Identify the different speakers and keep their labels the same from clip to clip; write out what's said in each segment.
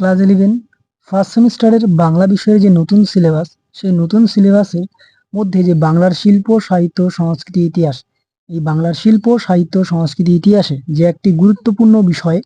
Speaker 1: Class eleven first সেমিস্টারের বাংলা বিষয়ের যে নতুন সিলেবাস সেই নতুন সিলেবাসের মধ্যে যে বাংলার শিল্প, সাহিত্য, সংস্কৃতি, ইতিহাস, এই বাংলার শিল্প, সাহিত্য, সংস্কৃতি, ইতিহাসে যে একটি গুরুত্বপূর্ণ বিষয়,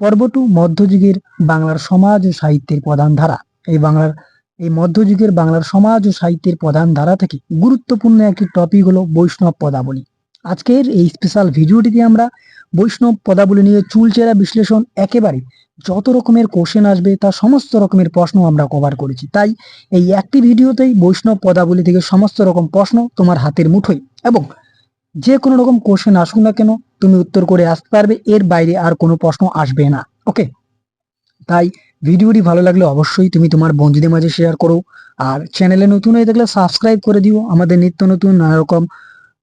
Speaker 1: পর্ব টু মধ্যযুগের বাংলার সমাজ ও সাহিত্যের প্রধান ধারা। এই বাংলার, এই মধ্যযুগের বাংলার সমাজ ও সাহিত্যের প্রধান ধারা থেকে গুরুত্বপূর্ণ একটি টপিক হলো বৈষ্ণব পদাবলী। আজকের এই স্পেশাল ভিডিওটিতে আমরা বৈষ্ণব পদাবলী নিয়ে চুলচেরা বিশ্লেষণ একেবারে যত রকমের কোশ্চেন আসবে তার সমস্ত রকমের প্রশ্ন আমরা কভার করেছি। তাই এই একটি ভিডিওতেই বৈষ্ণব পদাবলী থেকে সমস্ত রকম প্রশ্ন তোমার হাতের মুঠোয় এবং যে কোনো রকম কোশ্চেন আসুক না কেন, তুমি উত্তর করে আসতে পারবে, এর বাইরে আর কোনো প্রশ্ন আসবে না। ওকে তাই ভিডিওটি ভালো লাগলে অবশ্যই তুমি তোমার বন্ধুদের মাঝে শেয়ার করো, আর চ্যানেলে নতুন হয়ে থাকলে সাবস্ক্রাইব করে দিও। আমাদের নিত্য নতুন নানা রকম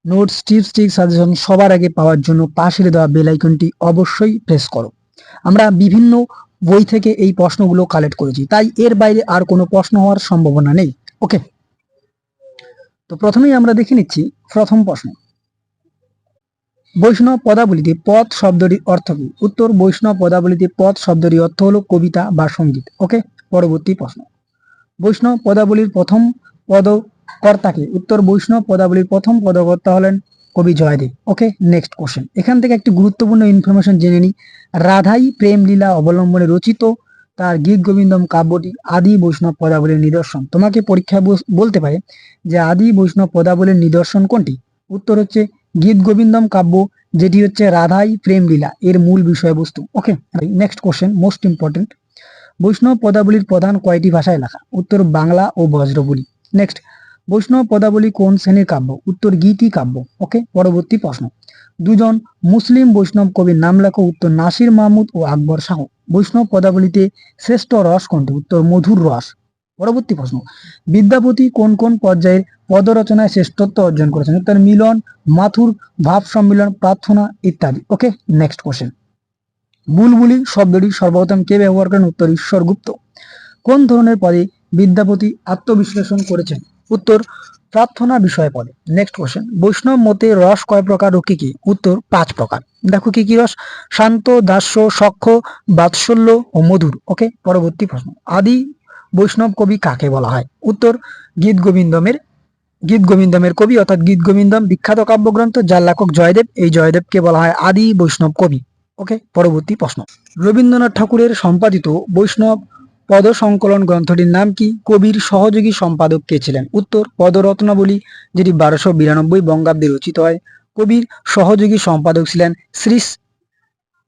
Speaker 1: নোটস টিপস টিক সাজেশন সবার আগে পাওয়ার জন্য পাশের দেওয়া বেল আইকনটি অবশ্যই প্রেস করো। আমরা বিভিন্ন বই থেকে এই প্রশ্নগুলো কালেক্ট করেছি, তাই এর বাইরে আর কোনো প্রশ্ন হওয়ার সম্ভাবনা নেই। ওকে তো প্রথমেই আমরা দেখে নিচ্ছি প্রথম প্রশ্ন। বৈষ্ণব পদাবলিতে পদ শব্দটির অর্থ কি? উত্তর, বৈষ্ণব পদাবলিতে পদ শব্দটির অর্থ হলো কবিতা বা সংগীত। ওকে পরবর্তী প্রশ্ন। বৈষ্ণব পদাবলীর প্রথম পদকর্তাকে উত্তর বৈষ্ণব পদাবলীর প্রথম পদকর্তা হলেন কবি জয়দেব। ওকে নেক্সট কোশ্চেন এখান থেকে একটি গুরুত্বপূর্ণ ইনফরমেশন জেনে নিই। রাধাই প্রেম লীলা অবলম্বনে রচিত তার গীত গোবিন্দম কাব্যটি আদি বৈষ্ণব পদাবলীর নিদর্শন। তোমাকে পরীক্ষায় বলতে পারে যে আদি বৈষ্ণব পদাবলীর নিদর্শন কোনটি? উত্তর হচ্ছে গীত গোবিন্দম কাব্য, যেটি হচ্ছে রাধাই প্রেম লীলা, এর মূল বিষয়বস্তু। Okay next question most important বৈষ্ণব পদাবলীর প্রধান কয়টি ভাষায় লেখা? উত্তর বাংলা ও বজ্রবলী। নেক্সট বৈষ্ণব পদাবলী কোন শ্রেণির কাব্য? উত্তর গীতি কাব্য। ওকে পরবর্তী প্রশ্ন। দুজন মুসলিম বৈষ্ণব কবির নাম লেখো। উত্তর নাসির মাহমুদ ও আকবর শাহ। বৈষ্ণব পদাবলীতে শ্রেষ্ঠ রস কোনটি? উত্তর মধুর রস। পরবর্তী প্রশ্ন। বিদ্যাপতি কোন কোন পর্যায়ের পদরচনায় শ্রেষ্ঠত্ব অর্জন করেছেন? উত্তর মিলন, মাথুর, ভাব সম্মিলন, প্রার্থনা ইত্যাদি। ওকে নেক্সট কোশ্চেন বুলবুলি শব্দটি সর্বপ্রথম কে ব্যবহার করেন? উত্তর ঈশ্বর গুপ্ত কোন ধরনের পদে বিদ্যাপতি আত্মবিশ্লেষণ করেছেন? উত্তর প্রার্থনা বিষয় পদে নেক্সট কোশ্চেন বৈষ্ণব মতে রস কয় প্রকার ও কি কি? উত্তর, পাঁচ প্রকার। দেখো কি কি রস? শান্ত, দাস্য, সক্ষ, বাৎসল্য ও মধুর। ওকে পরবর্তী প্রশ্ন, আদি বৈষ্ণব কবি কাকে বলা হয়? উত্তর, গীত গোবিন্দমের গীত গোবিন্দমের কবি অর্থাৎ গীত গোবিন্দম বিখ্যাত কাব্যগ্রন্থ যার লেখক জয়দেব। এই জয়দেবকে বলা হয় আদি বৈষ্ণব কবি। ওকে পরবর্তী প্রশ্ন, রবীন্দ্রনাথ ঠাকুরের সম্পাদিত বৈষ্ণব পদ সংকলন গ্রন্থটির নাম কি? কবির সহযোগী সম্পাদক কে ছিলেন? উত্তর, পদরত্নাবলী, যেটি বারোশো বিরানব্বই বঙ্গাব্দে রচিত হয়। কবির সহযোগী সম্পাদক ছিলেন Srish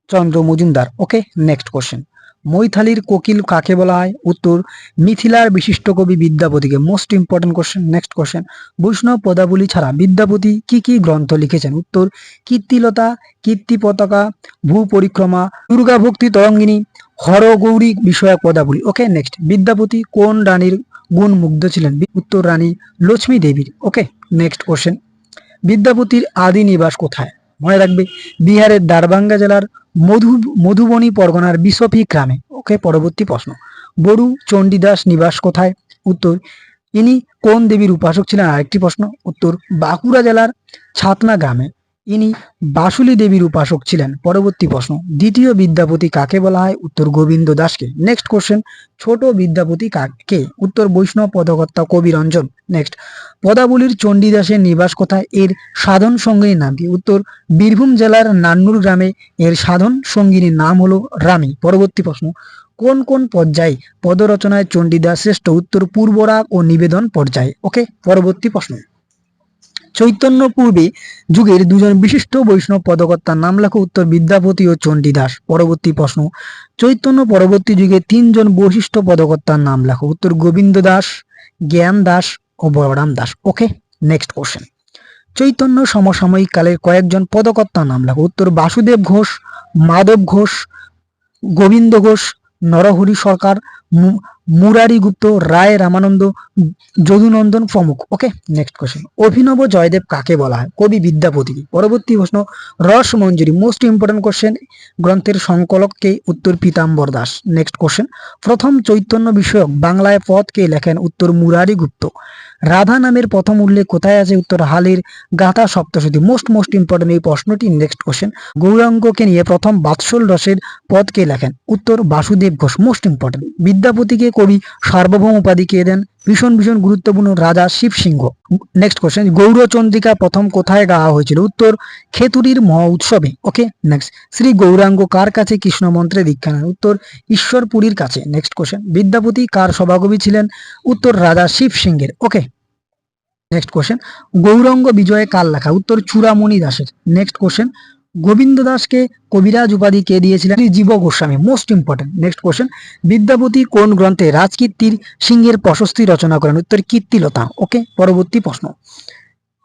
Speaker 1: Chandra Majumdar. Okay next question মৈথালির কোকিল কাকে বলা হয়? উত্তর, মিথিলার বিশিষ্ট কবি বিদ্যাপতিকে। Most important question next question বৈষ্ণব পদাবলী ছাড়া বিদ্যাপতি কি কি গ্রন্থ লিখেছেন? উত্তর, কীর্তিলতা, কীর্তি পতাকা ভূ পরিক্রমা দুর্গা ভক্তি তরঙ্গিনী হরগৌরী বিষয়ক পদাবলী। ওকে নেক্সট বিদ্যাপতি কোন রানীর গুণ মুগ্ধ ছিলেন? উত্তর রানী লক্ষ্মী দেবীর। ওকে নেক্সট কোশ্চেন বিদ্যাপতির আদি নিবাস কোথায়? মনে রাখবে, বিহারের দারবাঙ্গা জেলার মধু, মধুবনী পরগনার বিসপি গ্রামে। ওকে পরবর্তী প্রশ্ন। বড়ু চণ্ডীদাস নিবাস কোথায়? উত্তর, ইনি কোন দেবীর উপাসক ছিলেন? আরেকটি প্রশ্ন। উত্তর, বাঁকুড়া জেলার ছাতনা গ্রামে। ইনি বাসুলি দেবীর উপাসক ছিলেন। পরবর্তী প্রশ্ন, দ্বিতীয় বিদ্যাপতি কাকে বলা হয়? উত্তর গোবিন্দ দাসকে। নেক্সট কোশ্চেন ছোট বিদ্যাপতি কাকে? উত্তর বৈষ্ণব পদকর্তা কবি রঞ্জন। নেক্সট পদাবলীর চণ্ডীদাসের নিবাস কোথায়? এর সাধন সঙ্গিনীর নাম কি? উত্তর, বীরভূম জেলার নান্নুর গ্রামে এর সাধন সঙ্গিনীর নাম হলো রানী পরবর্তী প্রশ্ন, কোন কোন পর্যায়ে পদরচনায় চণ্ডীদাস শ্রেষ্ঠ? উত্তর, পূর্বরাগ ও নিবেদন পর্যায়ে। ওকে পরবর্তী প্রশ্ন। চৈতন্য পূর্বে যুগের দুজন বিশিষ্ট বৈষ্ণব পদকর্তার নাম লেখো উত্তর বিদ্যাপতি ও চণ্ডীদাস পরবর্তী প্রশ্ন, চৈতন্য পরবর্তী যুগে তিনজন বৈশিষ্ট্য পদকর্তার নাম লেখো উত্তর গোবিন্দ দাস, জ্ঞান দাস ও Balaram Das. Okay next question Chaitanya সমসাময়িক কালের কয়েকজন পদকর্তার নাম লেখো উত্তর বাসুদেব ঘোষ, মাধব ঘোষ, গোবিন্দ ঘোষ নরহরি সরকার মুরারি গুপ্ত রায় রামানন্দ, যদুনন্দন প্রমুখ। ওকে নেক্সট কোশ্চেন অভিনব জয়দেব কাকে বলা হয়? কবি বিদ্যাপতি পরবর্তী প্রশ্ন, রস মঞ্জুরি মোস্ট ইম্পর্টেন্ট কোশ্চেন গ্রন্থের সংকলককে উত্তর পীতাম্বর দাস। নেক্সট কোশ্চেন প্রথম চৈতন্য বিষয়ক বাংলায় পদ কে লেখেন? উত্তর মুরারি গুপ্ত রাধা নামের প্রথম উল্লেখ কোথায় আছে? উত্তর হালের গাথা সপ্তশতী। মোস্ট মোস্ট ইম্পর্টেন্ট এই প্রশ্নটি নেক্সট কোশ্চেন গৌরাঙ্গকে নিয়ে প্রথম বাৎসল রসের পদকে লেখেন? উত্তর বাসুদেব ঘোষ। মোস্ট ইম্পর্টেন্ট বিদ্যাপতিকে কবি সার্বভৌম উপাধি কে দেন? ভীষণ ভীষণ গুরুত্বপূর্ণ রাজা শিব সিংহ। নেক্সট কোশ্চেন গৌরচন্দ্রিকা প্রথম কোথায় গাওয়া হয়েছিল? উত্তর, খেতুরির মহা উৎসবে। ওকে নেক্সট শ্রী গৌরাঙ্গ কার কাছে কৃষ্ণ মন্ত্রে দীক্ষা নেন? উত্তর, ঈশ্বরপুরীর কাছে। নেক্সট কোশ্চেন বিদ্যাপতি কার সভাকবি ছিলেন? উত্তর, রাজা শিব সিংহের। ওকে নেক্সট কোশ্চেন গৌরঙ্গ বিজয়ে কার লেখা? উত্তর, চূড়ামণি দাসের। নেক্সট কোশ্চেন গোবিন্দ দাসকে কবিরাজ উপাধি কে দিয়েছিলেন? Jiva Goswami. Most important next question Vidyapati কোন গ্রন্থে রাজকীর্তির সিংহের প্রশস্তি রচনা করেন? উত্তর, কীর্তিলতা। ওকে পরবর্তী প্রশ্ন।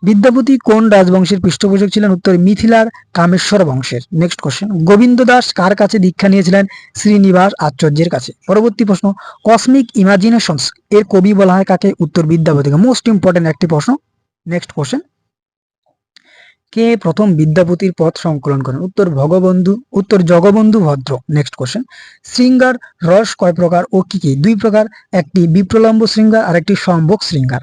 Speaker 1: বিদ্যাপতি কোন রাজবংশের পৃষ্ঠপোষক ছিলেন? উত্তর, মিথিলার কামেশ্বর বংশের। নেক্সট কোশ্চেন গোবিন্দ দাস কার কাছে দীক্ষা নিয়েছিলেন? শ্রীনিবাস আচার্যের কাছে। পরবর্তী প্রশ্ন। কসমিক ইমাজিনেশনস এর কবি বলা হয় কাকে? উত্তর, বিদ্যাপতিকে। মোস্ট ইম্পর্টেন্ট একটি প্রশ্ন। নেক্সট কোশ্চেন কে প্রথম বিদ্যাপতির পথ সংকলন করেন? উত্তর ভগবন্ধু, উত্তর জগবন্ধু ভদ্র। নেক্সট কোশ্চেন শৃঙ্গার রস কয় প্রকার ও কি কি? দুই প্রকার, একটি বিপ্রলম্ব শৃঙ্গার আর একটি সম্ভোগ শৃঙ্গার।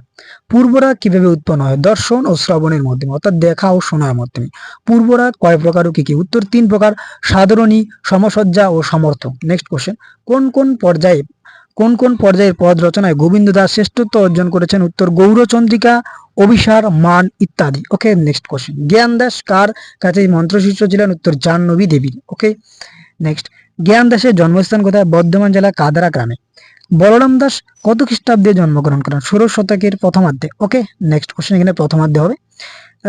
Speaker 1: পূর্বরাগ কীভাবে উৎপন্ন হয়? দর্শন ও শ্রবণের মাধ্যমে, অর্থাৎ দেখা ও শোনার মাধ্যমে। পূর্বরাগ কয় প্রকার ও কি কি? উত্তর তিন প্রকার, সাধারণী, সমসজ্জা ও সমর্থ নেক্সট কোশ্চেন কোন কোন পর্যায়ে, কোন কোন পর্যায়ের পদ রচনায় গোবিন্দ দাস শ্রেষ্ঠত্ব অর্জন করেছেন? উত্তর গৌরচন্দ্রিকা অভিসার, মান ইত্যাদি। ওকে নেক্সট কোশ্চেন জ্ঞান দাস কার কাছে মন্ত্রশিষ্য ছিলেন? উত্তর, জাহ্নবী দেবী। ওকে নেক্সট জ্ঞান দাসের জন্মস্থান কোথায়? বর্ধমান জেলা কাদারা গ্রামে। বলরাম দাস কত খ্রিস্টাব্দে জন্মগ্রহণ করেন? ষোড়শ শতকের প্রথমার্ধে। ওকে নেক্সট কোশ্চেন এখানে প্রথমার্ধে হবে।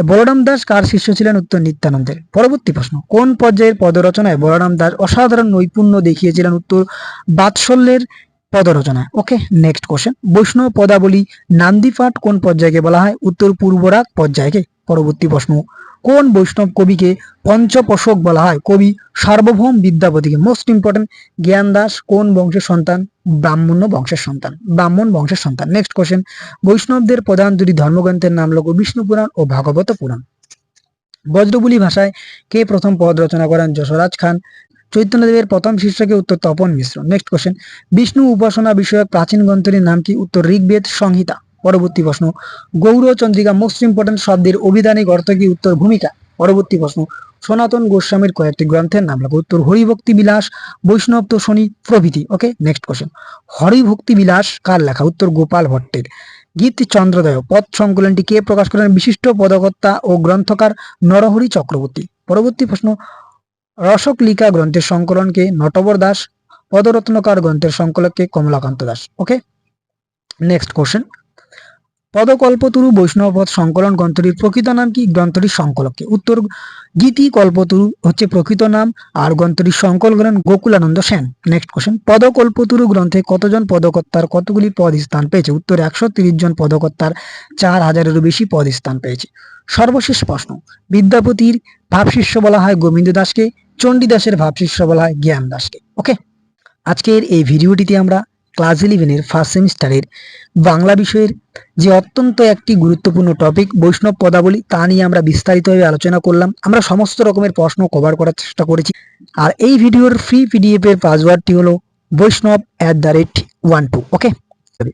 Speaker 1: বলরাম দাস কার শিষ্য ছিলেন? উত্তর, নিত্যানন্দের। পরবর্তী প্রশ্ন। কোন পর্যায়ের পদরচনায় বলরাম দাস অসাধারণ নৈপুণ্য দেখিয়েছিলেন? উত্তর, বাৎসল্যের পদরচনা। ওকে নেক্সট কোশ্চেন বৈষ্ণব পদাবলী নান্দিপাঠ কোন পর্যায়কে বলা হয়? উত্তর পূর্বরাগ পর্যায়কে। পরবর্তী প্রশ্ন, কোন বৈষ্ণব কবিকে পঞ্চপোষক বলা হয়? কবি সার্বভৌম বিদ্যাপতিকে। মোস্ট ইম্পর্টেন্ট জ্ঞান দাস কোন বংশের সন্তান? ব্রাহ্মণ্য বংশের সন্তান। ব্রাহ্মণ বংশের সন্তান। নেক্সট কোশ্চেন বৈষ্ণবদের প্রধান দুটি ধর্মগ্রন্থের নাম হলো বিষ্ণু পুরাণ ও ভাগবত পুরাণ। বজ্রবুলি ভাষায় কে প্রথম পদ রচনা করেন? যশোরাজ খান। চৈতন্যদেবের প্রথম শিষ্যকে উত্তর তপন মিশ্র। নেক্সট কোশ্চেন বিষ্ণু উপাসনা বিষয়ক প্রাচীন গ্রন্থটির নাম কি? উত্তর, ঋগ্বেদ, সংহিতা। পরবর্তী প্রশ্ন গৌরচন্দ্রিকা মোস্ট ইম্পর্টেন্ট শব্দের অভিধানিক অর্থ কি? উত্তর, ভূমিকা। পরবর্তী প্রশ্ন, সনাতন গোস্বামীর কয়েকটি গ্রন্থের নাম লাগবে উত্তর, হরিভক্তি বিলাস, বৈষ্ণব তো শনি প্রভৃতি। ওকে নেক্সট কোশ্চেন হরিভক্তি বিলাস কার লেখা? উত্তর, গোপাল ভট্টের। গীত চন্দ্রদয়, পদ সংকলনটি কে প্রকাশ করেন? বিশিষ্ট পদকর্তা ও গ্রন্থকার নরহরি চক্রবর্তী। পরবর্তী প্রশ্ন রসকলিকা গ্রন্থের সংকলনকে নটবর দাস, পদরত্নকার গ্রন্থের সংকলককে Kamalakanta Das okay next question Padakalpataru বৈষ্ণবপদ সংকলন গ্রন্থটির প্রকৃত নাম কি? গ্রন্থটির সংকলককে। উত্তর গীতি কল্পতরু হচ্ছে প্রকৃত নাম আর গ্রন্থটির সংকলন গোকুলানন্দ সেন। নেক্সট কোশ্চেন পদকল্পতরু গ্রন্থে কতজন পদকর্তার কতগুলি পদ স্থান পেয়েছে? উত্তর, একশো জন পদকর্তার চার হাজারেরও বেশি পদ স্থান পেয়েছে। সর্বশেষ প্রশ্ন। বিদ্যাপতির ভাবশিষ্য বলা হয় গোবিন্দ দাসকে। চণ্ডীদাসের ভাবশিষ্য বলা হয় জ্ঞান দাসকে ওকে আজকের এই ভিডিওটিতে আমরা ক্লাস ইলেভেনের ফার্স্ট সেমিস্টারের বাংলা বিষয়ের যে অত্যন্ত একটি গুরুত্বপূর্ণ টপিক বৈষ্ণব পদাবলী, তা নিয়ে আমরা বিস্তারিতভাবে আলোচনা করলাম। আমরা সমস্ত রকমের প্রশ্ন কভার করার চেষ্টা করেছি। আর এই ভিডিওর ফ্রি পিডিএফ এর পাসওয়ার্ডটি হলো বৈষ্ণব at the rate one two okay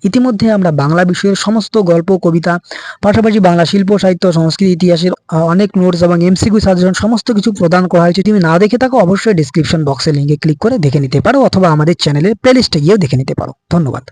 Speaker 1: ইতিমধ্যে আমরা বাংলা বিষয়ের সমস্ত গল্প, কবিতা, পাশাপাশি বাংলা শিল্প, সাহিত্য, সংস্কৃতি, ইতিহাসের অনেক নোটস এবং এমসিকিউ সাজেশন সমস্ত কিছু প্রদান করা হয়েছে। তুমি না দেখে থাকো, অবশ্যই ডিসক্রিপশন বক্সে লিঙ্কে ক্লিক করে দেখে নিতে পারো, অথবা আমাদের চ্যানেলের প্লেলিস্টে গিয়েও দেখে নিতে পারো। ধন্যবাদ।